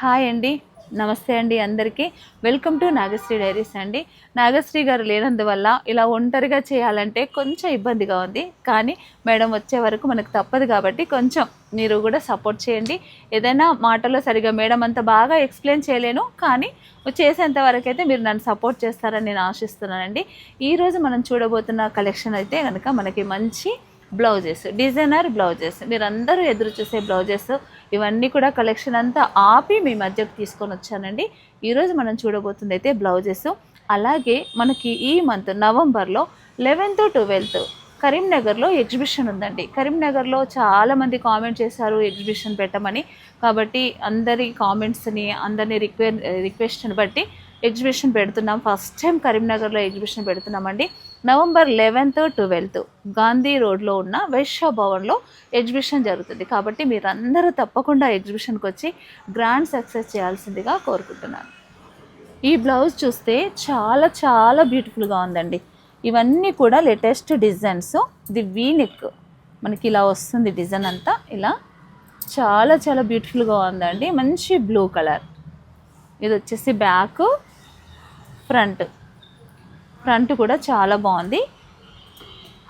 Hi అండి. నమస్తే అండి అందరికీ. వెల్కమ్ టు నాగశ్రీ డైరీస్ అండి. నాగశ్రీ గారు లేనందువల్ల ఇలా ఒంటరిగా చేయాలంటే కొంచెం ఇబ్బందిగా ఉంది. కానీ మేడం వచ్చే వరకు మనకు తప్పదు కాబట్టి కొంచెం మీరు కూడా సపోర్ట్ చేయండి. ఏదైనా మాటలో సరిగా మేడం అంత బాగా ఎక్స్ప్లెయిన్ చేయలేను. కానీ చేసేంత వరకు అయితే మీరు నన్ను సపోర్ట్ చేస్తారని నేను ఆశిస్తున్నానండి. ఈరోజు మనం చూడబోతున్న కలెక్షన్ అయితే కనుక మనకి మంచి బ్లౌజెస్ డిజైనర్ బ్లౌజెస్. మీరందరూ ఎదురు చూసే బ్లౌజెస్ ఇవన్నీ కూడా కలెక్షన్ అంతా ఆపి మీ మధ్యకు తీసుకొని వచ్చానండి. ఈరోజు మనం చూడబోతుంది అయితే బ్లౌజెస్. అలాగే మనకి ఈ మంత్ నవంబర్లో లెవెన్త్ ట్వెల్త్ కరీంనగర్లో ఎగ్జిబిషన్ ఉందండి. కరీంనగర్లో చాలామంది కామెంట్ చేశారు ఎగ్జిబిషన్ పెట్టమని. కాబట్టి అందరి కామెంట్స్ని అందరినీ రిక్వె రిక్వెస్ట్ని బట్టి ఎగ్జిబిషన్ పెడుతున్నాం. ఫస్ట్ టైం కరీంనగర్లో ఎగ్జిబిషన్ పెడుతున్నామండి. నవంబర్ లెవెన్త్ ట్వెల్త్ గాంధీ రోడ్లో ఉన్న వైశ్య భవన్లో ఎగ్జిబిషన్ జరుగుతుంది. కాబట్టి మీరందరూ తప్పకుండా ఎగ్జిబిషన్కి వచ్చి గ్రాండ్ సక్సెస్ చేయాల్సిందిగా కోరుకుంటున్నాను. ఈ బ్లౌజ్ చూస్తే చాలా చాలా బ్యూటిఫుల్గా ఉందండి. ఇవన్నీ కూడా లేటెస్ట్ డిజైన్స్. ది వీనిక్ మనకి ఇలా వస్తుంది డిజైన్ అంతా. ఇలా చాలా చాలా బ్యూటిఫుల్గా ఉందండి. మంచి బ్లూ కలర్. ఇది వచ్చేసి బ్యాక్ ఫ్రంట్. ఫ్రంట్ కూడా చాలా బాగుంది.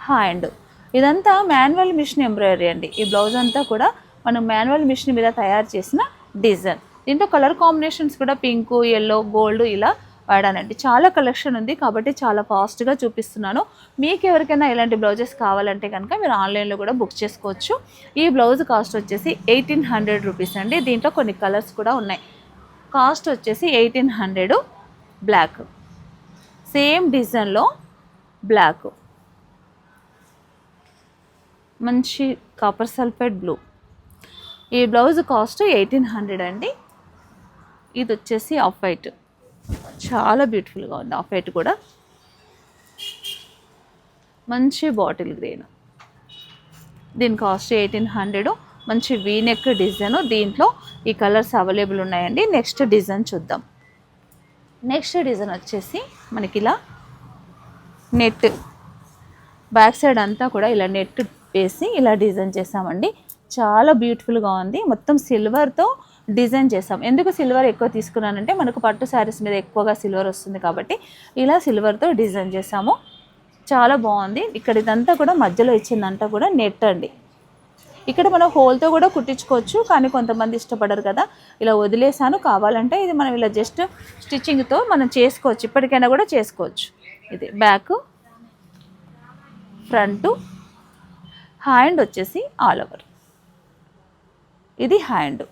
హ్యాండ్ ఇదంతా మాన్యువల్ మిషన్ ఎంబ్రాయిడరీ అండి. ఈ బ్లౌజ్ అంతా కూడా మనం మాన్యువల్ మిషన్ మీద తయారు చేసిన డిజైన్. దీంట్లో కలర్ కాంబినేషన్స్ కూడా పింక్ ఎల్లో గోల్డ్ ఇలా వాడానండి. చాలా కలెక్షన్ ఉంది కాబట్టి చాలా ఫాస్ట్గా చూపిస్తున్నాను. మీకు ఎవరికైనా ఇలాంటి బ్లౌజెస్ కావాలంటే కనుక మీరు ఆన్లైన్లో కూడా బుక్ చేసుకోవచ్చు. ఈ బ్లౌజ్ కాస్ట్ వచ్చేసి ఎయిటీన్ హండ్రెడ్ రూపీస్ అండి. దీంట్లో కొన్ని కలర్స్ కూడా ఉన్నాయి. కాస్ట్ వచ్చేసి ఎయిటీన్ హండ్రెడ్ బ్లాక్. సేమ్ డిజైన్లో బ్లాక్. మంచి కాపర్ సల్ఫేట్ బ్లూ. ఈ బ్లౌజ్ కాస్ట్ ఎయిటీన్ హండ్రెడ్ అండి. ఇది వచ్చేసి ఆఫ్ వైట్. చాలా బ్యూటిఫుల్గా ఉంది ఆఫ్ వైట్ కూడా. మంచి బాటిల్ గ్రీన్. దీని కాస్ట్ ఎయిటీన్ హండ్రెడ్. మంచి వీనెక్ డిజైన్. దీంట్లో ఈ కలర్స్ అవైలబుల్ ఉన్నాయండి. నెక్స్ట్ డిజైన్ చూద్దాం. నెక్స్ట్ డిజైన్ వచ్చేసి మనకి ఇలా నెట్ బ్యాక్ సైడ్ అంతా కూడా ఇలా నెట్ వేసి ఇలా డిజైన్ చేసామండి. చాలా బ్యూటిఫుల్గా ఉంది. మొత్తం సిల్వర్తో డిజైన్ చేసాం. ఎందుకు సిల్వర్ ఎక్కువ తీసుకున్నానంటే మనకు పట్టు శారీస్ మీద ఎక్కువగా సిల్వర్ వస్తుంది కాబట్టి ఇలా సిల్వర్తో డిజైన్ చేసాము. చాలా బాగుంది. ఇక్కడ ఇదంతా కూడా మధ్యలో ఇచ్చిందంతా కూడా నెట్ అండి. ఇక్కడ మనం హోల్తో కూడా కుట్టించుకోవచ్చు కానీ కొంతమంది ఇష్టపడరు కదా. ఇలా వదిలేసాను కావాలంటే ఇది మనం ఇలా జస్ట్ స్టిచ్చింగ్తో మనం చేసుకోవచ్చు. ఇప్పటికైనా కూడా చేసుకోవచ్చు. ఇది బ్యాక్ ఫ్రంట్ హ్యాండ్ వచ్చేసి ఆల్ ఓవర్. ఇది హ్యాండ్.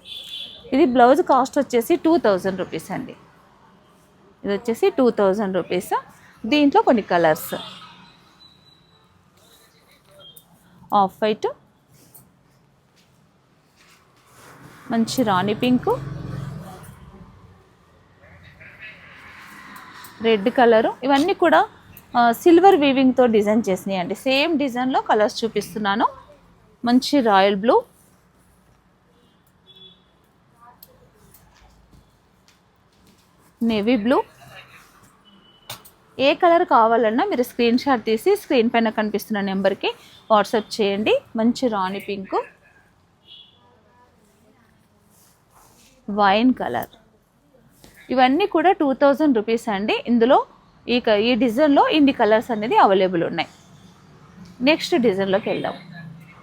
ఇది బ్లౌజ్ కాస్ట్ వచ్చేసి టూ థౌజండ్ రూపీస్ అండి. ఇది వచ్చేసి టూ థౌజండ్ రూపీస్. దీంట్లో కొన్ని కలర్స్. ఆఫ్ వైట్ మంచి రాణి పింకు. Red colour. ఇవన్నీ కూడా సిల్వర్ వీవింగ్తో డిజైన్ చేసినాయి అండి సేమ్ డిజైన్లో కలర్స్ చూపిస్తున్నాను. మంచి రాయల్ బ్లూ. Navy blue. ఏ కలర్ కావాలన్నా మీరు స్క్రీన్ షాట్ తీసి స్క్రీన్ పైన కనిపిస్తున్న నెంబర్కి వాట్సాప్ చేయండి. మంచి రాణి పింకు. Wine colour. ఇవన్నీ కూడా టూ థౌజండ్ రూపీస్ అండి. ఇందులో ఈ క- ఈ డిజైన్లో ఇన్ని కలర్స్ అనేది అవైలబుల్ ఉన్నాయి. నెక్స్ట్ డిజైన్లోకి వెళ్దాం.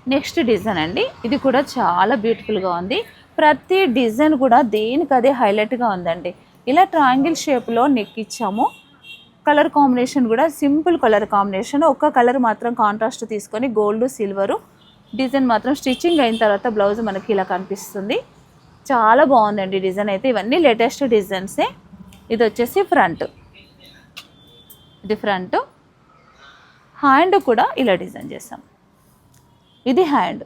నెక్స్ట్ డిజైన్ అండి. ఇది కూడా చాలా బ్యూటిఫుల్గా ఉంది. ప్రతి డిజైన్ కూడా దేనికి అదే హైలైట్గా ఉందండి. ఇలా ట్రయాంగిల్ షేప్లో నెక్ ఇచ్చాము. కలర్ కాంబినేషన్ కూడా సింపుల్ కలర్ కాంబినేషన్. ఒక్క కలర్ మాత్రం కాంట్రాస్ట్ తీసుకొని గోల్డ్ సిల్వరు డిజైన్ మాత్రం స్టిచ్చింగ్ అయిన తర్వాత బ్లౌజ్ మనకి ఇలా కనిపిస్తుంది. చాలా బాగుందండి డిజైన్ అయితే. ఇవన్నీ లేటెస్ట్ డిజైన్సే ఇది వచ్చేసి ఫ్రంట్ ఇది ఫ్రంట్ హ్యాండ్ కూడా ఇలా డిజైన్ చేసాం ఇది హ్యాండ్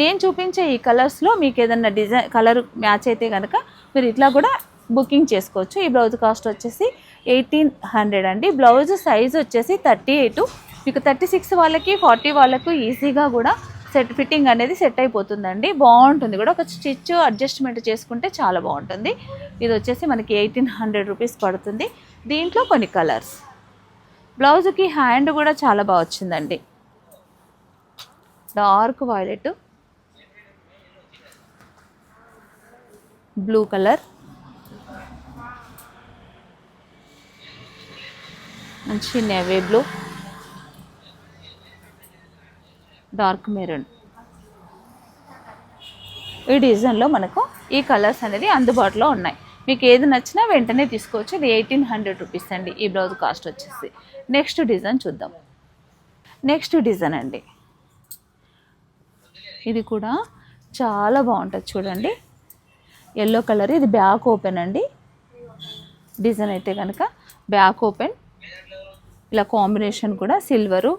నేను చూపించే ఈ కలర్స్లో మీకు ఏదన్నా డిజైన్ కలర్ మ్యాచ్ అయితే కనుక మీరు ఇట్లా కూడా బుకింగ్ చేసుకోవచ్చు. ఈ బ్లౌజ్ కాస్ట్ వచ్చేసి ఎయిటీన్ హండ్రెడ్ అండి. బ్లౌజ్ సైజ్ వచ్చేసి థర్టీ ఎయిట్ మీకు థర్టీ సిక్స్ వాళ్ళకి ఫార్టీ వాళ్ళకు ఈజీగా కూడా సెట్ ఫిట్టింగ్ అనేది సెట్ అయిపోతుందండి. బాగుంటుంది కూడా. ఒక స్టిచ్ అడ్జస్ట్మెంట్ చేసుకుంటే చాలా బాగుంటుంది. ఇది వచ్చేసి మనకి ఎయిటీన్ హండ్రెడ్ రూపీస్ పడుతుంది. దీంట్లో కొన్ని కలర్స్. బ్లౌజ్కి హ్యాండ్ కూడా చాలా బాగా వచ్చిందండి. Dark violet. Blue colour. మంచి నేవీ బ్లూ. Dark maroon. ఈ డిజైన్లో మనకు ఈ కలర్స్ అనేది అందుబాటులో ఉన్నాయి. మీకు ఏది నచ్చినా వెంటనే తీసుకోవచ్చు. ఇది ఎయిటీన్ హండ్రెడ్ రూపీస్ అండి. ఈ బ్లౌజ్ కాస్ట్ వచ్చేసి. నెక్స్ట్ డిజైన్ చూద్దాం. నెక్స్ట్ డిజైన్ అండి. ఇది కూడా చాలా బాగుంటుంది చూడండి. ఎల్లో కలర్ ఇది బ్యాక్ ఓపెన్ అండి. డిజైన్ అయితే కనుక బ్యాక్ ఓపెన్. ఇలా కాంబినేషన్ కూడా సిల్వరు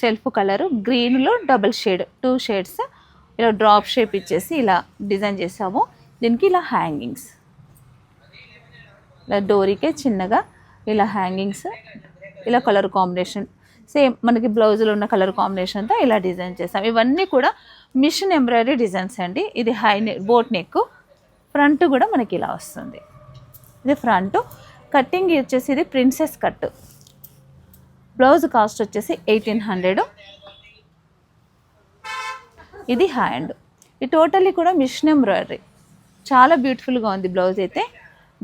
సెల్ఫ్ కలరు గ్రీన్లో డబుల్ షేడ్ టూ షేడ్స్. ఇలా డ్రాప్ షేప్ ఇచ్చేసి ఇలా డిజైన్ చేసాము. దీనికి ఇలా హ్యాంగింగ్స్. ఇలా డోరీకే చిన్నగా ఇలా హ్యాంగింగ్స్. ఇలా కలర్ కాంబినేషన్. సేమ్ మనకి బ్లౌజ్లో ఉన్న కలర్ కాంబినేషన్తో ఇలా డిజైన్ చేసాం. ఇవన్నీ కూడా మిషన్ ఎంబ్రాయిడరీ డిజైన్స్ అండి. ఇది high neck boat neck. Front కూడా మనకి ఇలా వస్తుంది. ఇది ఫ్రంట్. కట్టింగ్ వచ్చేసి ఇది ప్రిన్సెస్ కట్. బ్లౌజ్ కాస్ట్ వచ్చేసి ఎయిటీన్ హండ్రెడ్. ఇది హ్యాండ్. ఇది టోటల్లీ కూడా మిషన్ ఎంబ్రాయిడరీ. చాలా బ్యూటిఫుల్గా ఉంది బ్లౌజ్ అయితే.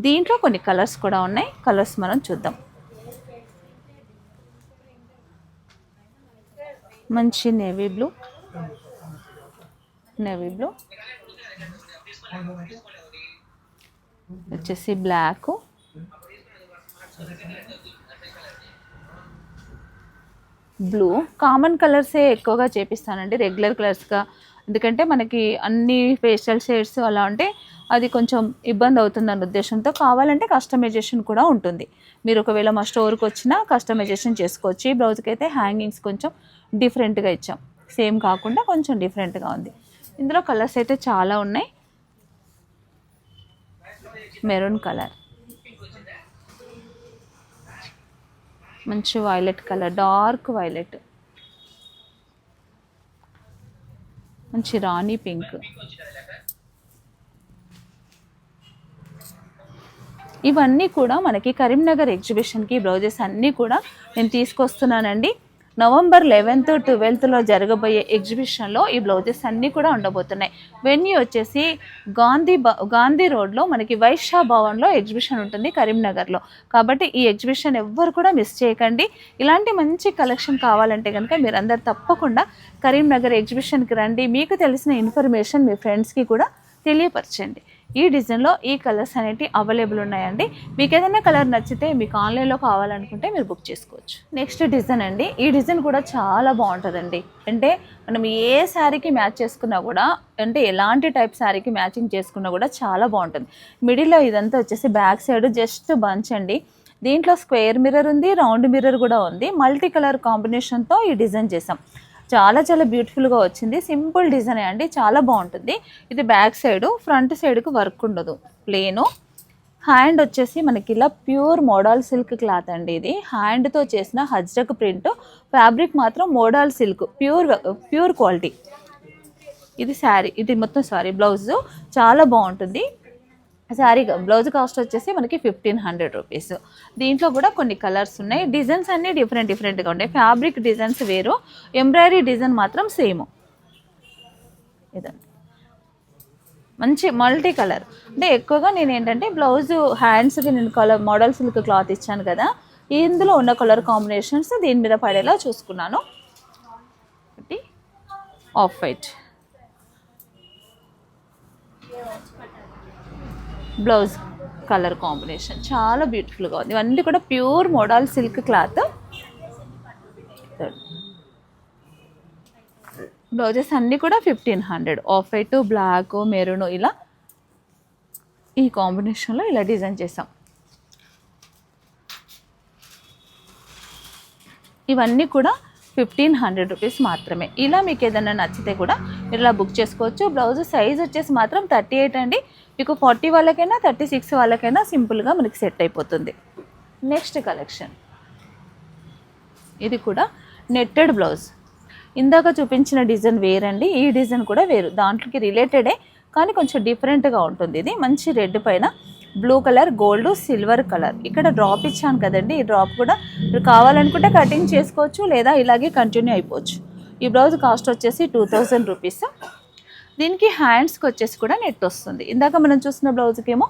దీంట్లో కొన్ని కలర్స్ కూడా ఉన్నాయి. కలర్స్ మనం చూద్దాం. మంచి నేవీ బ్లూ. Navy blue. వచ్చేసి బ్లాక్. బ్లూ కామన్ కలర్సే ఎక్కువగా చేపిస్తానండి రెగ్యులర్ కలర్స్గా ఎందుకంటే మనకి అన్ని ఫేషియల్ షేడ్స్ అలా ఉంటే అది కొంచెం ఇబ్బంది అవుతుందన్న ఉద్దేశంతో కావాలంటే కస్టమైజేషన్ కూడా ఉంటుంది. మీరు ఒకవేళ మా స్టోర్కి వచ్చినా కస్టమైజేషన్ చేసుకోవచ్చు. ఈ బ్లౌజ్కి అయితే హ్యాంగింగ్స్ కొంచెం డిఫరెంట్గా ఇచ్చాం. సేమ్ కాకుండా కొంచెం డిఫరెంట్గా ఉంది. ఇందులో కలర్స్ అయితే చాలా ఉన్నాయి. మెరూన్ కలర్ మంచి వైలెట్ కలర్ డార్క్ వైలెట్ మంచి రాణి పింక్ ఇవన్నీ కూడా మనకి కరీంనగర్ ఎగ్జిబిషన్కి బ్లౌజెస్ అన్నీ కూడా నేను తీసుకొస్తున్నానండి. నవంబర్ లెవెన్త్ ట్వెల్త్లో జరగబోయే ఎగ్జిబిషన్లో ఈ బ్లౌజెస్ అన్నీ కూడా ఉండబోతున్నాయి. వెన్యూ వచ్చేసి గాంధీ బ గాంధీ రోడ్లో మనకి వైశ్యా భవన్లో ఎగ్జిబిషన్ ఉంటుంది కరీంనగర్లో. కాబట్టి ఈ ఎగ్జిబిషన్ ఎవ్వరు కూడా మిస్ చేయకండి. ఇలాంటి మంచి కలెక్షన్ కావాలంటే కనుక మీరందరు తప్పకుండా కరీంనగర్ ఎగ్జిబిషన్కి రండి. మీకు తెలిసిన ఇన్ఫర్మేషన్ మీ ఫ్రెండ్స్కి కూడా తెలియపరచండి. ఈ డిజైన్లో ఈ కలర్స్ అనేవి అవైలబుల్ ఉన్నాయండి. మీకు ఏదైనా కలర్ నచ్చితే మీకు ఆన్లైన్లో కావాలనుకుంటే మీరు బుక్ చేసుకోవచ్చు. నెక్స్ట్ డిజైన్ అండి. ఈ డిజైన్ కూడా చాలా బాగుంటుందండి. అంటే మనం ఏ శారీకి మ్యాచ్ చేసుకున్నా కూడా అంటే ఎలాంటి టైప్ శారీకి మ్యాచింగ్ చేసుకున్నా కూడా చాలా బాగుంటుంది. మిడిల్లో ఇదంతా వచ్చేసి బ్యాక్ సైడ్ జస్ట్ బంచ్ అండి. దీంట్లో స్క్వేర్ మిర్రర్ ఉంది రౌండ్ మిర్రర్ కూడా ఉంది. మల్టీ కలర్ కాంబినేషన్తో ఈ డిజైన్ చేసాం చాలా చాలా బ్యూటిఫుల్గా వచ్చింది. సింపుల్ డిజైన్ అండి. చాలా బాగుంటుంది. ఇది బ్యాక్ సైడ్ ఫ్రంట్ సైడ్కి వర్క్ ఉండదు. ప్లేను హ్యాండ్ వచ్చేసి మనకి ఇలా ప్యూర్ మోడల్ సిల్క్ క్లాత్ అండి ఇది. హ్యాండ్తో చేసిన హజ్రక్ ప్రింట్. ఫ్యాబ్రిక్ మాత్రం model silk. Pure pure quality ఇది శారీ ఇది మొత్తం సారీ బ్లౌజ్. చాలా బాగుంటుంది. శారీ బ్లౌజ్ కాస్ట్ వచ్చేసి మనకి ఫిఫ్టీన్ హండ్రెడ్ రూపీస్. దీంట్లో కూడా కొన్ని కలర్స్ ఉన్నాయి. డిజైన్స్ అన్నీ డిఫరెంట్ డిఫరెంట్గా ఉన్నాయి ఫ్యాబ్రిక్ డిజైన్స్ వేరు. ఎంబ్రాయిడరీ డిజైన్ మాత్రం సేమ్. ఇదండి. మంచి మల్టీ కలర్. అంటే ఎక్కువగా నేను ఏంటంటే బ్లౌజ్ హ్యాండ్స్కి నేను కలర్ మోడల్ సిల్క్ క్లాత్ ఇచ్చాను కదా ఇందులో ఉన్న కలర్ కాంబినేషన్స్ దీని మీద పడేలా చూసుకున్నాను. ఒకటి off white. Blouse colour combination. చాలా బ్యూటిఫుల్గా ఉంది. ఇవన్నీ కూడా pure model silk cloth. Blouses అన్నీ కూడా fifteen hundred. Off white black maroon ఇలా ఈ కాంబినేషన్లో ఇలా డిజైన్ చేసాం ఇవన్నీ కూడా ఫిఫ్టీన్ హండ్రెడ్ రూపీస్ మాత్రమే. ఇలా మీకు ఏదైనా నచ్చితే కూడా మీరు ఇలా బుక్ చేసుకోవచ్చు. బ్లౌజ్ సైజ్ వచ్చేసి మాత్రం థర్టీ ఎయిట్ అండి. మీకు ఫార్టీ వాళ్ళకైనా థర్టీ సిక్స్ వాళ్ళకైనా సింపుల్గా మనకి సెట్ అయిపోతుంది. Next collection. ఇది కూడా నెట్టెడ్ బ్లౌజ్. ఇందాక చూపించిన డిజైన్ వేరండి ఈ డిజైన్ కూడా వేరు. దాంట్లోకి రిలేటెడే కానీ కొంచెం డిఫరెంట్గా ఉంటుంది ఇది. మంచి రెడ్ పైన blue colour gold silver colour. ఇక్కడ డ్రాప్ ఇచ్చాను కదండి ఈ డ్రాప్ కూడా. మీరు కావాలనుకుంటే కటింగ్ చేసుకోవచ్చు లేదా ఇలాగే కంటిన్యూ అయిపోవచ్చు. ఈ బ్లౌజ్ కాస్ట్ వచ్చేసి టూ థౌజండ్ రూపీస్. దీనికి హ్యాండ్స్కి వచ్చేసి కూడా నెట్ వస్తుంది. ఇందాక మనం చూసిన బ్లౌజ్కి ఏమో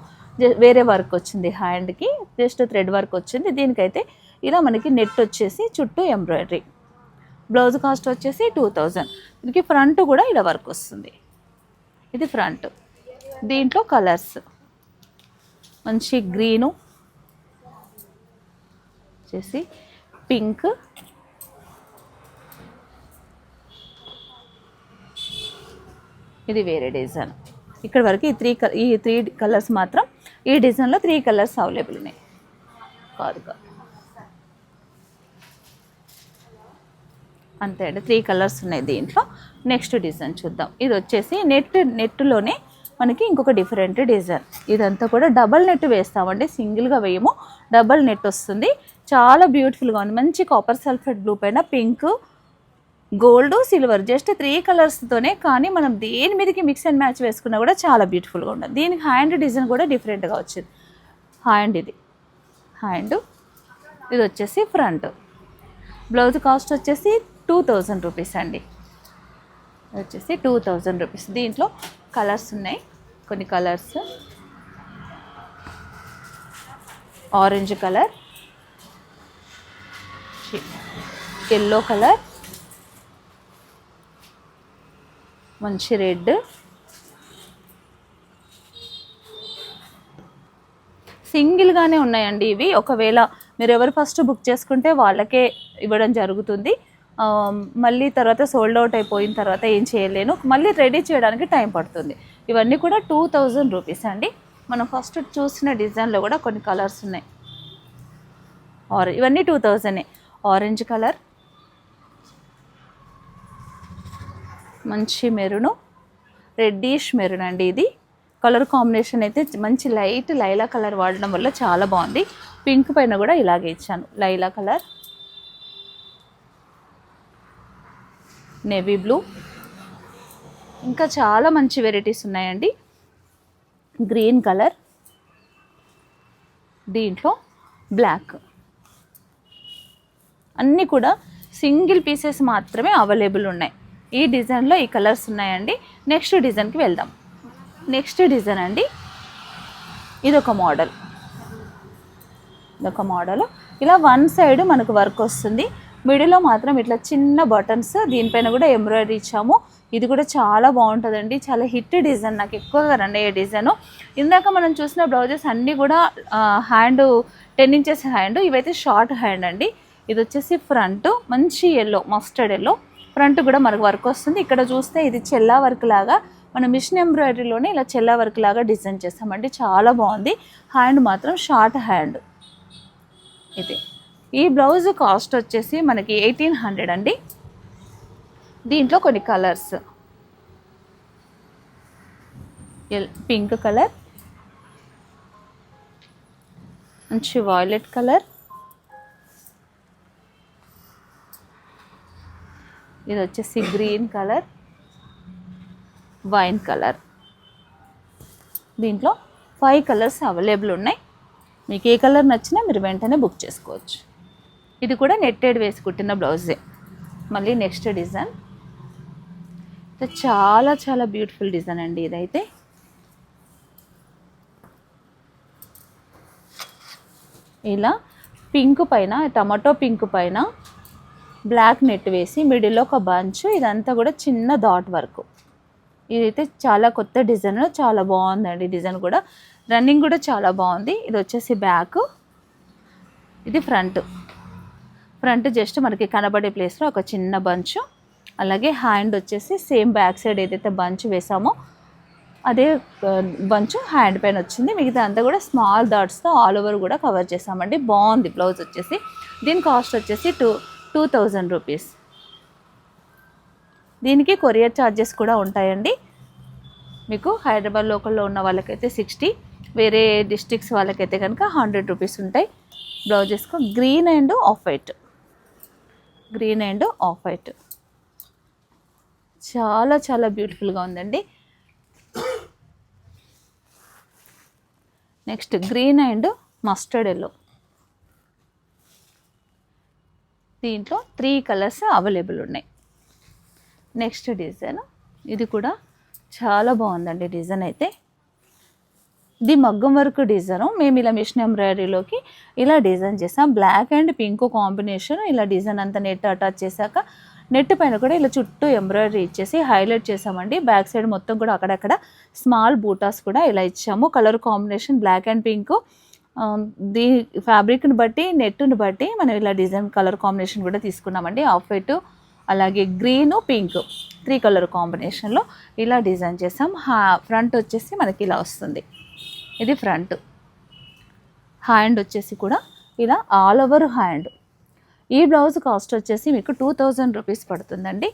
వేరే వర్క్ వచ్చింది హ్యాండ్కి జస్ట్ థ్రెడ్ వర్క్ వచ్చింది. దీనికైతే ఇలా మనకి నెట్ వచ్చేసి చుట్టూ ఎంబ్రాయిడరీ బ్లౌజ్ కాస్ట్ వచ్చేసి టూ థౌజండ్ దీనికి ఫ్రంట్ కూడా ఇలా వర్క్ వస్తుంది. ఇది ఫ్రంట్ దీంట్లో కలర్స్ మంచి గ్రీను వచ్చేసి పింక్ ఇది వేరే డిజైన్. ఇక్కడ వరకు ఈ త్రీ ఈ త్రీ కలర్స్ మాత్రం ఈ డిజైన్లో త్రీ కలర్స్ అవైలబుల్ ఉన్నాయి. కాదు కాదు. అంతే అండి త్రీ కలర్స్ ఉన్నాయి దీంట్లో. నెక్స్ట్ డిజైన్ చూద్దాం. ఇది వచ్చేసి నెట్ నెట్లోనే మనకి ఇంకొక డిఫరెంట్ డిజైన్ ఇదంతా కూడా డబల్ నెట్ వేస్తామండి సింగిల్గా వేయము. డబల్ నెట్ వస్తుంది. చాలా బ్యూటిఫుల్గా ఉంది. మంచి కాపర్ సల్ఫేట్ బ్లూ పైన pink gold silver just three కలర్స్తోనే కానీ మనం దేని మీదకి మిక్స్ అండ్ మ్యాచ్ వేసుకున్నా కూడా చాలా బ్యూటిఫుల్గా ఉంటుంది. దీనికి హ్యాండ్ డిజైన్ కూడా డిఫరెంట్గా వచ్చింది. హ్యాండ్ ఇది. హ్యాండ్ ఇది వచ్చేసి ఫ్రంట్ బ్లౌజ్ కాస్ట్ వచ్చేసి టూ థౌజండ్ రూపీస్ అండి. వచ్చేసి టూ థౌజండ్ రూపీస్ దీంట్లో కలర్స్ ఉన్నాయి. కొన్ని colours orange colour yellow colour మంచి రెడ్. సింగిల్గానే ఉన్నాయండి ఇవి. ఒకవేళ మీరు ఎవరు ఫస్ట్ బుక్ చేసుకుంటే వాళ్ళకే ఇవ్వడం జరుగుతుంది. మళ్ళీ తర్వాత సోల్డ్ అవుట్ అయిపోయిన తర్వాత ఏం చేయలేను. మళ్ళీ రెడీ చేయడానికి టైం పడుతుంది. ఇవన్నీ కూడా టూ థౌజండ్ రూపీస్ అండి. మనం ఫస్ట్ చూసిన డిజైన్లో కూడా కొన్ని కలర్స్ ఉన్నాయి. ఆరె ఇవన్నీ టూ థౌజండే ఆరెంజ్ కలర్ మంచి మెరును రెడ్డిష్ మెరూన్ అండి ఇది. కలర్ కాంబినేషన్ అయితే మంచి లైట్ లైలా కలర్ వాడడం వల్ల చాలా బాగుంది. పింక్ పైన కూడా ఇలాగే ఇచ్చాను లైలా కలర్ నేవీ బ్లూ ఇంకా చాలా మంచి వెరైటీస్ ఉన్నాయండి. గ్రీన్ కలర్ దీంట్లో బ్లాక్ అన్నీ కూడా సింగిల్ పీసెస్ మాత్రమే అవైలబుల్ ఉన్నాయి. ఈ డిజైన్లో ఈ కలర్స్ ఉన్నాయండి. నెక్స్ట్ డిజైన్కి వెళ్దాం. నెక్స్ట్ డిజైన్ అండి. ఇదొక మోడల్. ఇదొక మోడల్. ఇలా వన్ సైడ్ మనకు వర్క్ వస్తుంది. మిడిల్లో మాత్రం ఇట్లా చిన్న బటన్స్ దీనిపైన కూడా ఎంబ్రాయిడరీ ఇచ్చాము. ఇది కూడా చాలా బాగుంటుందండి. చాలా హిట్ డిజైన్ నాకు ఎక్కువగా రన్ అయ్యే డిజైన్. ఇందాక మనం చూసిన బ్లౌజెస్ అన్నీ కూడా హ్యాండ్ టెన్ ఇంచెస్ హ్యాండ్ ఇవైతే షార్ట్ హ్యాండ్ అండి. ఇది వచ్చేసి ఫ్రంట్ మంచి ఎల్లో మస్టర్డ్ ఎల్లో ఫ్రంట్ కూడా మనకు వర్క్ వస్తుంది. ఇక్కడ చూస్తే ఇది చెల్లా వర్క్ లాగా మన మిషన్ ఎంబ్రాయిడరీలోనే ఇలా చెల్లా వర్క్ లాగా డిజైన్ చేస్తామండి. చాలా బాగుంది. హ్యాండ్ మాత్రం షార్ట్ హ్యాండ్. ఇది. ఈ బ్లౌజ్ కాస్ట్ వచ్చేసి మనకి ఎయిటీన్ హండ్రెడ్ అండి. దీంట్లో కొన్ని కలర్స్. ఎల్ పింక్ కలర్. మంచి వాయిలెట్ కలర్. ఇది వచ్చేసి గ్రీన్ కలర్ వైన్ కలర్. దీంట్లో ఫైవ్ కలర్స్ అవైలబుల్ ఉన్నాయి. మీకు ఏ కలర్ నచ్చినా మీరు వెంటనే బుక్ చేసుకోవచ్చు. ఇది కూడా నెట్టెడ్ వేసి కుట్టిన బ్లౌజే. మళ్ళీ నెక్స్ట్ డిజైన్. ఇది చాలా చాలా బ్యూటిఫుల్ డిజైన్ అండి ఇదైతే. ఇలా పింక్ పైన టమాటో పింక్ పైన బ్లాక్ నెట్ వేసి మిడిల్లో ఒక బంచ్ ఇదంతా కూడా చిన్న డాట్ వర్క్. ఇదైతే చాలా కొత్త డిజైన్ చాలా బాగుందండి డిజైన్ కూడా. రన్నింగ్ కూడా చాలా బాగుంది. ఇది వచ్చేసి బ్యాక్. ఇది ఫ్రంట్. ఫ్రంట్ జస్ట్ మనకి కనబడే ప్లేస్లో ఒక చిన్న బంచ్. అలాగే హ్యాండ్ వచ్చేసి సేమ్ బ్యాక్ సైడ్ ఏదైతే బంచ్ వేసామో అదే బంచ్ హ్యాండ్ పైన వచ్చింది. మిగతా అంతా కూడా స్మాల్ డాట్స్తో ఆల్ ఓవర్ కూడా కవర్ చేసామండి. బాగుంది బ్లౌజ్ వచ్చేసి. దీని కాస్ట్ వచ్చేసి టూ టూ థౌజండ్ రూపీస్. దీనికి కొరియర్ ఛార్జెస్ కూడా ఉంటాయండి. మీకు హైదరాబాద్ లోకల్లో ఉన్న వాళ్ళకైతే సిక్స్టీ వేరే డిస్ట్రిక్ట్స్ వాళ్ళకైతే కనుక హండ్రెడ్ రూపీస్ ఉంటాయి. బ్లౌజెస్కు green and off white. Green and off white. చాలా చాలా బ్యూటిఫుల్గా ఉందండి. Next green and mustard yellow. దీంట్లో త్రీ కలర్స్ అవైలబుల్ ఉన్నాయి. Next design. ఇది కూడా చాలా బాగుందండి డిజైన్ అయితే. ఇది మగ్గం వర్క్ డిజైన్. మేము ఇలా మిషన్ ఎంబ్రాయిడరీలోకి ఇలా డిజైన్ చేసాం. బ్లాక్ అండ్ పింక్ కాంబినేషన్ ఇలా డిజైన్ అంతా నెట్ అటాచ్ చేశాక నెట్ పైన కూడా ఇలా చుట్టూ ఎంబ్రాయిడరీ ఇచ్చేసి హైలైట్ చేసామండి బ్యాక్ సైడ్ మొత్తం కూడా అక్కడక్కడ స్మాల్ బూటాస్ కూడా ఇలా ఇచ్చాము. Colour combination black and pink. Um, దీ ఫ్యాబ్రిక్ని బట్టి నెట్ని బట్టి మనం ఇలా డిజైన్ కలర్ కాంబినేషన్ కూడా తీసుకున్నామండి. ఆఫ్ వైట్ అలాగే గ్రీన్ పింక్ త్రీ కలర్ కాంబినేషన్లో ఇలా డిజైన్ చేసాం. హా ఫ్రంట్ వచ్చేసి మనకి ఇలా వస్తుంది. ఇది ఫ్రంట్ హ్యాండ్ వచ్చేసి కూడా ఇలా ఆల్ ఓవర్ హ్యాండ్ ఈ బ్లౌజ్ కాస్ట్ వచ్చేసి మీకు టూ థౌజండ్ రూపీస్ పడుతుందండి.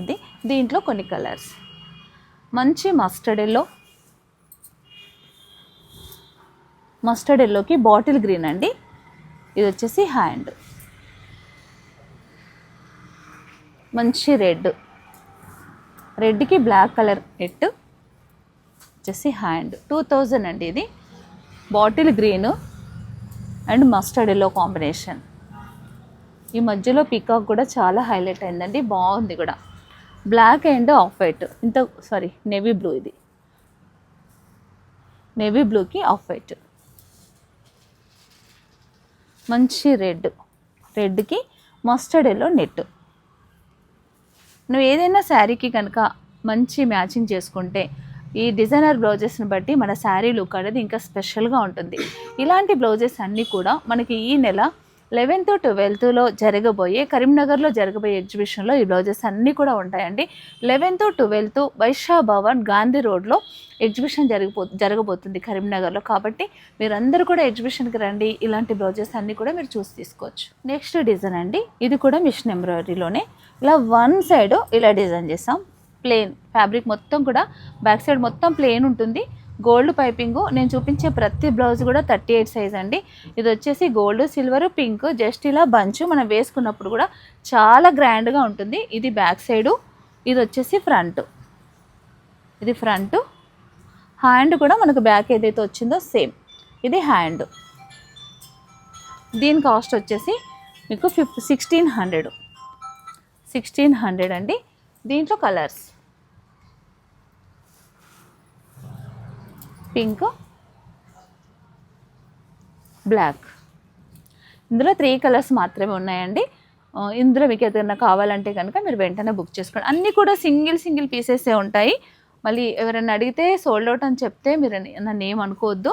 ఇది దీంట్లో కొన్ని కలర్స్ మంచి మస్టర్డ్ ఎల్లో మస్టర్డ్ ఎల్లోకి బాటిల్ గ్రీన్ అండి. ఇది వచ్చేసి హ్యాండ్ మంచి రెడ్ రెడ్కి బ్లాక్ కలర్ నెట్ వచ్చేసి హ్యాండ్ టూ థౌజండ్ అండి ఇది. Bottle green and mustard yellow combination ఈ మధ్యలో పికాక్ కూడా చాలా హైలైట్ అయిందండి. బాగుంది కూడా. బ్లాక్ అండ్ ఆఫ్ వైట్ ఇంత సారీ నేవీ బ్లూ ఇది. నేవీ బ్లూకి ఆఫ్ వైట్ మంచి రెడ్. రెడ్కి మస్టర్డ్ ఎల్లో నెట్. నువ్వు ఏదైనా శారీకి కనుక మంచి మ్యాచింగ్ చేసుకుంటే ఈ డిజైనర్ బ్లౌజెస్ని బట్టి మన శారీ లుక్ అనేది ఇంకా స్పెషల్గా ఉంటుంది. ఇలాంటి బ్లౌజెస్ అన్నీ కూడా మనకి ఈ నెల లెవెన్త్ ట్వెల్త్లో జరగబోయే కరీంనగర్లో జరగబోయే ఎగ్జిబిషన్లో ఈ బ్లౌజెస్ అన్నీ కూడా ఉంటాయండి. లెవెన్త్ ట్వెల్త్ వైశా భవన్ గాంధీ రోడ్లో ఎగ్జిబిషన్ జరిగిపో జరగబోతుంది కరీంనగర్లో. కాబట్టి మీరందరూ కూడా ఎగ్జిబిషన్కి రండి. ఇలాంటి బ్లౌజెస్ అన్నీ కూడా మీరు చూసి తీసుకోవచ్చు. నెక్స్ట్ డిజైన్ అండి. ఇది కూడా మిషన్ ఎంబ్రాయిడరీలోనే. ఇలా వన్ సైడ్ ఇలా డిజైన్ చేసాం. ప్లేన్. ఫ్యాబ్రిక్ మొత్తం కూడా బ్యాక్ సైడ్ మొత్తం ప్లెయిన్ ఉంటుంది. Gold piping. నేను చూపించే ప్రతి బ్లౌజ్ కూడా థర్టీ ఎయిట్ సైజ్ అండి. ఇది వచ్చేసి గోల్డ్ సిల్వర్ పింక్ జస్ట్ ఇలా బంచ్ మనం వేసుకున్నప్పుడు కూడా చాలా గ్రాండ్గా ఉంటుంది. ఇది బ్యాక్ సైడు ఇది వచ్చేసి ఫ్రంట్. ఇది ఫ్రంట్. హ్యాండ్ కూడా మనకు బ్యాక్ ఏదైతే వచ్చిందో సేమ్. ఇది హ్యాండ్. దీని కాస్ట్ వచ్చేసి మీకు fif sixteen hundred. Sixteen hundred అండి. దీంట్లో కలర్స్. Pink black. ఇందులో త్రీ కలర్స్ మాత్రమే ఉన్నాయండి. ఇందులో మీకు ఏదైనా కావాలంటే కనుక మీరు వెంటనే బుక్ చేసుకోండి. అన్నీ కూడా సింగిల్ సింగిల్ పీసెసే ఉంటాయి. మళ్ళీ ఎవరైనా అడిగితే సోల్డ్ అవుట్ అని చెప్తే మీరు నన్ను ఏం అనుకోవద్దు.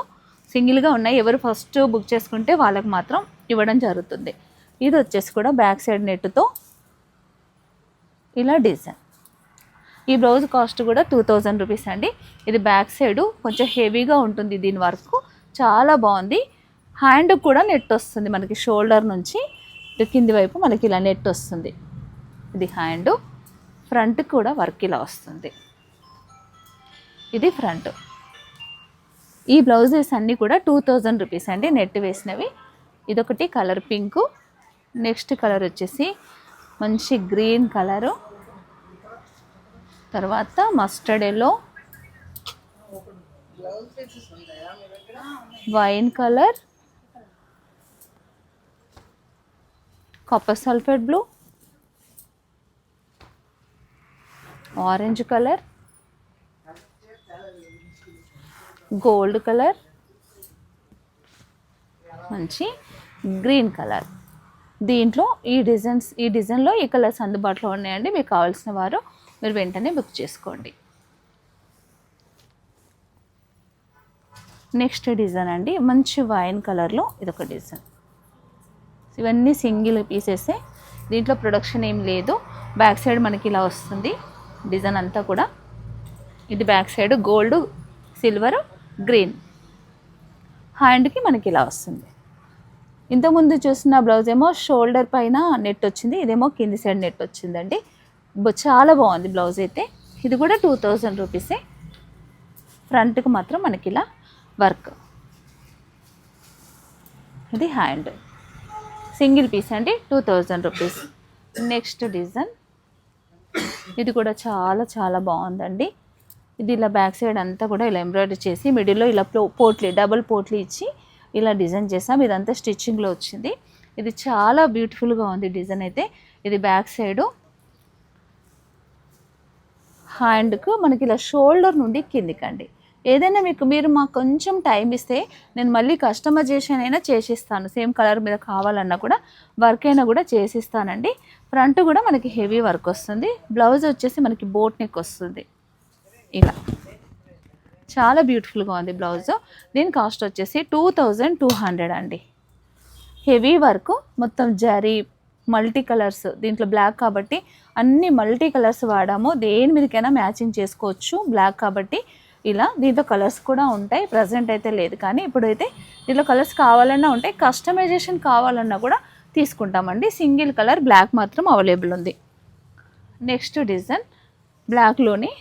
సింగిల్గా ఉన్నాయి. ఎవరు ఫస్ట్ బుక్ చేసుకుంటే వాళ్ళకి మాత్రం ఇవ్వడం జరుగుతుంది. ఇది వచ్చేసి కూడా బ్యాక్ సైడ్ నెట్తో ఇలా డిజైన్. ఈ బ్లౌజ్ కాస్ట్ కూడా టూ థౌజండ్ రూపీస్ అండి. ఇది బ్యాక్ సైడ్ కొంచెం హెవీగా ఉంటుంది దీని వర్క్. చాలా బాగుంది. హ్యాండ్ కూడా నెట్ వస్తుంది మనకి షోల్డర్ నుంచి. కింది వైపు మనకి ఇలా నెట్ వస్తుంది. ఇది హ్యాండ్. ఫ్రంట్ కూడా వర్క్ ఇలా వస్తుంది. ఇది ఫ్రంట్. ఈ బ్లౌజెస్ అన్నీ కూడా టూ థౌజండ్ రూపీస్ అండి నెట్ వేసినవి. ఇదొకటి కలర్ పింకు. నెక్స్ట్ కలర్ వచ్చేసి మంచి గ్రీన్ కలరు. తర్వాత mustard yellow. Wine colour. Copper sulphate blue. Orange colour. Gold colour. మంచి గ్రీన్ కలర్. దీంట్లో ఈ డిజైన్స్ ఈ డిజైన్లో ఈ కలర్స్ అందుబాటులో ఉన్నాయండి. మీకు కావాల్సిన వారు మీరు వెంటనే బుక్ చేసుకోండి. నెక్స్ట్ డిజైన్ అండి మంచి వైన్ కలర్లో ఇదొక డిజైన్. ఇవన్నీ సింగిల్ పీసెసే దీంట్లో ప్రొడక్షన్ ఏం లేదు. బ్యాక్ సైడ్ మనకి ఇలా వస్తుంది డిజైన్ అంతా కూడా. ఇది back side gold silver green. హ్యాండ్కి మనకి ఇలా వస్తుంది. ఇంతకుముందు చూసిన బ్లౌజ్ ఏమో షోల్డర్ పైన నెట్ వచ్చింది ఇదేమో కింది సైడ్ నెట్ వచ్చిందండి. చాలా బాగుంది బ్లౌజ్ అయితే. ఇది కూడా టూ థౌజండ్ రూపీసే. ఫ్రంట్కి మాత్రం మనకి ఇలా వర్క్. ఇది హ్యాండ్. సింగిల్ పీస్ అండి two thousand rupees. Next design. ఇది కూడా చాలా చాలా బాగుందండి. ఇది ఇలా బ్యాక్ సైడ్ అంతా కూడా ఇలా ఎంబ్రాయిడరీ చేసి మిడిల్లో ఇలా పోట్లీ డబుల్ పోట్లీ ఇచ్చి ఇలా డిజైన్ చేసాం. ఇదంతా స్టిచ్చింగ్లో వచ్చింది. ఇది చాలా బ్యూటిఫుల్గా ఉంది డిజైన్ అయితే. ఇది బ్యాక్ సైడు. హ్యాండ్కు మనకి ఇలా షోల్డర్ నుండి కిందికండి. ఏదైనా మీకు మీరు మాకు కొంచెం టైం ఇస్తే నేను మళ్ళీ కస్టమైజేషన్ అయినా చేసిస్తాను. సేమ్ కలర్ మీద కావాలన్నా కూడా వర్క్ అయినా కూడా చేసిస్తానండి. ఫ్రంట్ కూడా మనకి హెవీ వర్క్ వస్తుంది. బ్లౌజ్ వచ్చేసి మనకి బోట్ నెక్ వస్తుంది. ఇలా. చాలా బ్యూటిఫుల్గా ఉంది బ్లౌజ్ దీని కాస్ట్ వచ్చేసి టూ థౌజండ్ టూ హండ్రెడ్ అండి. హెవీ వర్క్ మొత్తం జరీ మల్టీ కలర్స్ దీంట్లో బ్లాక్ కాబట్టి అన్ని మల్టీ కలర్స్ వాడాము. దేని మీదకైనా మ్యాచింగ్ చేసుకోవచ్చు బ్లాక్ కాబట్టి ఇలా దీంతో కలర్స్ కూడా ఉంటాయి. ప్రజెంట్ అయితే లేదు కానీ ఇప్పుడైతే దీంట్లో కలర్స్ కావాలన్నా ఉంటాయి. కస్టమైజేషన్ కావాలన్నా కూడా తీసుకుంటామండి. సింగిల్ కలర్ బ్లాక్ మాత్రం అవైలబుల్ ఉంది. నెక్స్ట్ డిజైన్ బ్లాక్లోని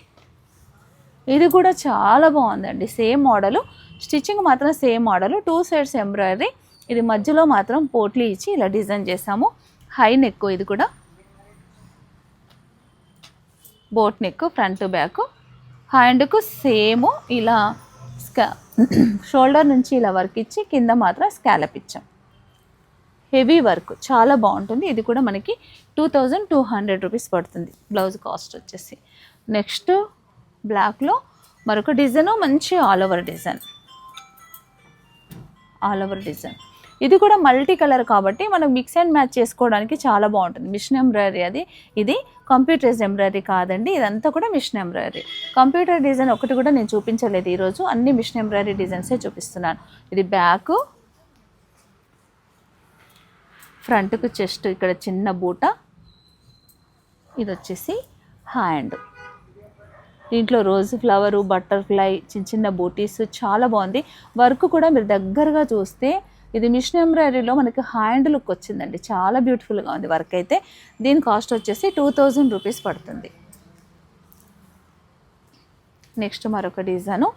ఇది కూడా చాలా బాగుందండి. సేమ్ మోడలు స్టిచ్చింగ్ మాత్రం same model two sides embroidery ఇది మధ్యలో మాత్రం పోట్లీ ఇచ్చి ఇలా డిజైన్ చేసాము. హై నెక్ ఇది కూడా. బోట్ నెక్ ఫ్రంట్ బ్యాక్ హ్యాండ్కు సేమ్ ఇలా స్కా షోల్డర్ నుంచి ఇలా వర్క్ ఇచ్చి కింద మాత్రం స్కాలప్ ఇచ్చాం. హెవీ వర్క్ చాలా బాగుంటుంది. ఇది కూడా మనకి two thousand two hundred rupees పడుతుంది బ్లౌజ్ కాస్ట్ వచ్చేసి. నెక్స్ట్ బ్లాక్లో మరొక డిజైన్ మంచి all over design all over design ఇది కూడా మల్టీ కలర్ కాబట్టి మనం మిక్స్ అండ్ మ్యాచ్ చేసుకోవడానికి చాలా బాగుంటుంది. మిషన్ ఎంబ్రాయిడరీ అది. ఇది కంప్యూటరైజ్ ఎంబ్రాయిడరీ కాదండి. ఇదంతా కూడా మిషన్ ఎంబ్రాయిడరీ. కంప్యూటర్ డిజైన్ ఒకటి కూడా నేను చూపించలేదు ఈరోజు. అన్ని మిషన్ ఎంబ్రాయిడరీ డిజైన్సే చూపిస్తున్నాను. ఇది బ్యాక్ ఫ్రంట్కు చెస్ట్ ఇక్కడ చిన్న బూట. ఇది వచ్చేసి హ్యాండ్. దీంట్లో రోజ్ ఫ్లవరు బటర్ఫ్లై చిన్న చిన్న బూటీస్ చాలా బాగుంది. వర్క్ కూడా మీరు దగ్గరగా చూస్తే ఇది మిషన్ ఎంబ్రాయిడరీలో మనకి హ్యాండ్ లుక్ వచ్చిందండి. చాలా బ్యూటిఫుల్గా ఉంది వర్క్ అయితే. దీని కాస్ట్ వచ్చేసి టూ థౌజండ్ రూపీస్ పడుతుంది. నెక్స్ట్ మరొక డిజైను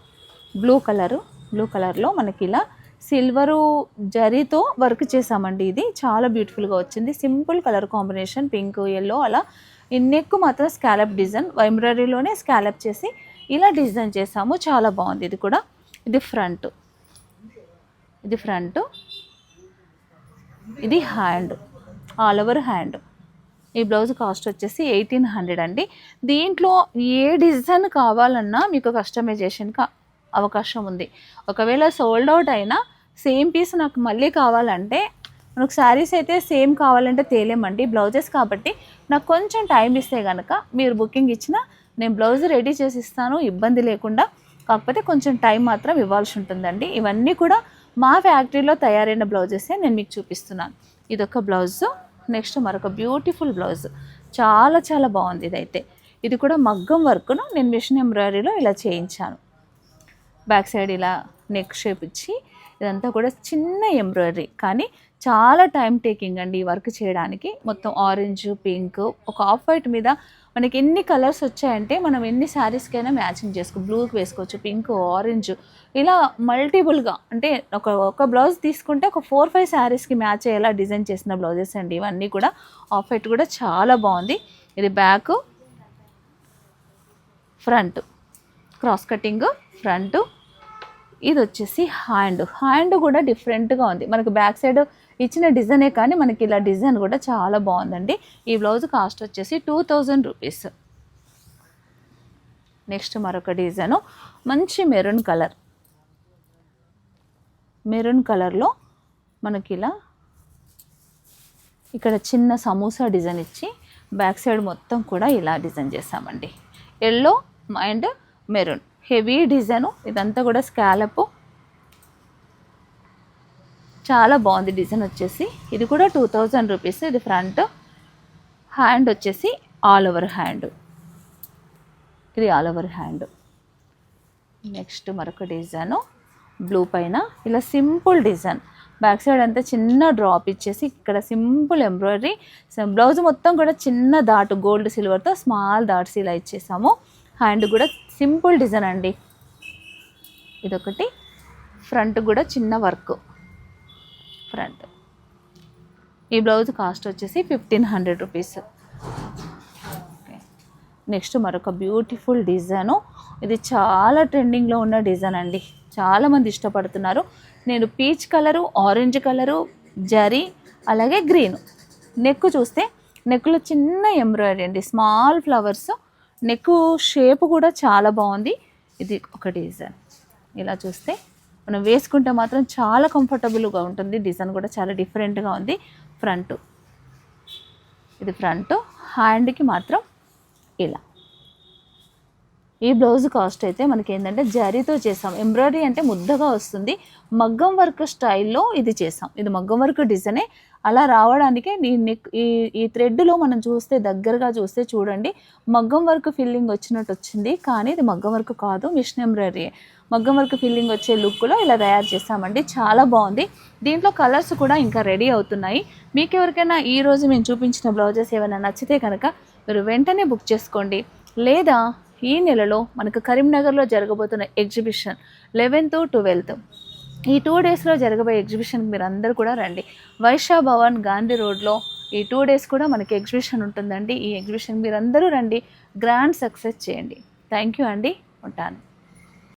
బ్లూ కలరు బ్లూ కలర్లో మనకి ఇలా సిల్వరు జరీతో వర్క్ చేసామండి ఇది. చాలా బ్యూటిఫుల్గా వచ్చింది. Simple colour combination pink yellow అలా ఈ నెక్ మాత్రం స్కాలప్ డిజైన్ ఎంబ్రాయిడరీలోనే స్కాలప్ చేసి ఇలా డిజైన్ చేసాము చాలా బాగుంది ఇది కూడా. ఇది ఫ్రంట్ ఇది ఫ్రంట్ ఇది హ్యాండ్ ఆల్ ఓవర్ హ్యాండ్. ఈ బ్లౌజ్ కాస్ట్ వచ్చేసి ఎయిటీన్ హండ్రెడ్ అండి. దీంట్లో ఏ డిజైన్ కావాలన్నా మీకు కస్టమైజేషన్కి అవకాశం ఉంది. ఒకవేళ సోల్డ్ అవుట్ అయినా సేమ్ పీస్ నాకు మళ్ళీ కావాలంటే మనకు శారీస్ అయితే సేమ్ కావాలంటే తేలేమండి బ్లౌజెస్ కాబట్టి నాకు కొంచెం టైం ఇస్తే కనుక మీరు బుకింగ్ ఇచ్చిన నేను బ్లౌజ్ రెడీ చేసి ఇస్తాను ఇబ్బంది లేకుండా. కాకపోతే కొంచెం టైం మాత్రం ఇవ్వాల్సి ఉంటుందండి. ఇవన్నీ కూడా మా ఫ్యాక్టరీలో తయారైన బ్లౌజెసే నేను మీకు చూపిస్తున్నాను. ఇదొక బ్లౌజ్ నెక్స్ట్ మరొక బ్యూటిఫుల్ బ్లౌజ్. చాలా చాలా బాగుంది ఇదైతే. ఇది కూడా మగ్గం వర్క్ను నేను మిషన్ ఎంబ్రాయిడరీలో ఇలా చేయించాను. బ్యాక్ సైడ్ ఇలా నెక్ షేప్ ఇచ్చి ఇదంతా కూడా చిన్న ఎంబ్రాయిడరీ. కానీ చాలా టైం టేకింగ్ అండి ఈ వర్క్ చేయడానికి. మొత్తం ఆరెంజ్ పింక్ ఒక ఆఫ్ వైట్ మీద మనకి ఎన్ని కలర్స్ వచ్చాయంటే మనం ఎన్ని శారీస్కైనా మ్యాచింగ్ చేసుకో బ్లూకి వేసుకోవచ్చు పింక్ ఆరెంజ్ ఇలా మల్టిపుల్గా అంటే ఒక ఒక బ్లౌజ్ తీసుకుంటే ఒక ఫోర్ ఫైవ్ శారీస్కి మ్యాచ్ అయ్యేలా డిజైన్ చేసిన బ్లౌజెస్ అండి. ఇవన్నీ కూడా ఆఫ్ కూడా చాలా బాగుంది. ఇది back front cross cutting front ఇది వచ్చేసి హ్యాండ్ హ్యాండ్ కూడా డిఫరెంట్గా ఉంది. మనకు బ్యాక్ సైడ్ ఇచ్చిన డిజైనే కానీ మనకి ఇలా డిజైన్ కూడా చాలా బాగుందండి. ఈ బ్లౌజ్ కాస్ట్ వచ్చేసి టూ థౌజండ్ రూపీస్ నెక్స్ట్ మరొక డిజైను మంచి మెరూన్ కలర్ మెరూన్ కలర్లో మనకి ఇలా ఇక్కడ చిన్న సమోసా డిజైన్ ఇచ్చి బ్యాక్ సైడ్ మొత్తం కూడా ఇలా డిజైన్ చేసామండి yellow and maroon heavy design. ఇదంతా కూడా స్కాలప్. చాలా బాగుంది డిజైన్ వచ్చేసి. ఇది కూడా టూ థౌజండ్ రూపీస్. ఇది ఫ్రంట్. హ్యాండ్ వచ్చేసి ఆల్ ఓవర్ హ్యాండ్. ఇది ఆల్ ఓవర్ హ్యాండ్. నెక్స్ట్ మరొక డిజైను. బ్లూ పైన. ఇలా సింపుల్ డిజైన్. బ్యాక్ సైడ్ అంతా చిన్న డ్రాప్ ఇచ్చేసి ఇక్కడ సింపుల్ ఎంబ్రాయిడరీ. బ్లౌజ్ మొత్తం కూడా చిన్న దాటు గోల్డ్ సిల్వర్తో స్మాల్ దాట్స్ ఇలా ఇచ్చేసాము. హ్యాండ్ కూడా సింపుల్ డిజైన్ అండి. ఇదొకటి. ఫ్రంట్ కూడా చిన్న వర్క్. ఫ్రంట్. ఈ బ్లౌజ్ కాస్ట్ వచ్చేసి ఫిఫ్టీన్ హండ్రెడ్ రూపీస్. నెక్స్ట్ మరొక బ్యూటిఫుల్ డిజైను. ఇది చాలా ట్రెండింగ్లో ఉన్న డిజైన్ అండి. చాలామంది ఇష్టపడుతున్నారు. నేను peach colour orange colour zari అలాగే గ్రీన్. నెక్ చూస్తే నెక్లో చిన్న ఎంబ్రాయిడరీ అండి. స్మాల్ ఫ్లవర్స్ నెక్ షేప్ కూడా చాలా బాగుంది. ఇది ఒక డిజైన్. ఇలా చూస్తే మనం వేసుకుంటే మాత్రం చాలా కంఫర్టబుల్గా ఉంటుంది. డిజైన్ కూడా చాలా డిఫరెంట్గా ఉంది. ఫ్రంట్. ఇది ఫ్రంట్. హ్యాండ్కి మాత్రం ఇలా. ఈ బ్లౌజ్ కాస్ట్ అయితే మనకి ఏంటంటే జరీతో చేసాం. ఎంబ్రాయిడరీ అంటే ముద్దగా వస్తుంది. మగ్గం వర్క్ స్టైల్లో ఇది చేసాం. ఇది మగ్గం వర్క్ డిజైనే అలా రావడానికి ఈ నెక్ ఈ ఈ థ్రెడ్లో మనం చూస్తే దగ్గరగా చూస్తే చూడండి మగ్గం వర్క్ ఫిల్లింగ్ వచ్చినట్టు వచ్చింది. కానీ ఇది మగ్గం వర్క్ కాదు మిషన్ ఎంబ్రాయిడరీ మగ్గం వర్క్ ఫిల్లింగ్ వచ్చే లుక్లో ఇలా తయారు చేసామండి. చాలా బాగుంది. దీంట్లో కలర్స్ కూడా ఇంకా రెడీ అవుతున్నాయి. మీకు ఎవరికైనా ఈరోజు మేము చూపించిన బ్లౌజెస్ ఏమైనా నచ్చితే కనుక మీరు వెంటనే బుక్ చేసుకోండి. లేదా ఈ నెలలో మనకు కరీంనగర్లో జరగబోతున్న ఎగ్జిబిషన్ లెవెన్త్ ట్వెల్త్ ఈ టూ డేస్లో జరగబోయే ఎగ్జిబిషన్కి మీరు అందరూ కూడా రండి. వైశా భవన్ గాంధీ రోడ్లో ఈ టూ డేస్ కూడా మనకి ఎగ్జిబిషన్ ఉంటుందండి. ఈ ఎగ్జిబిషన్ మీరు అందరూ రండి. గ్రాండ్ సక్సెస్ చేయండి. థ్యాంక్ యూ అండి. ఉంటాను.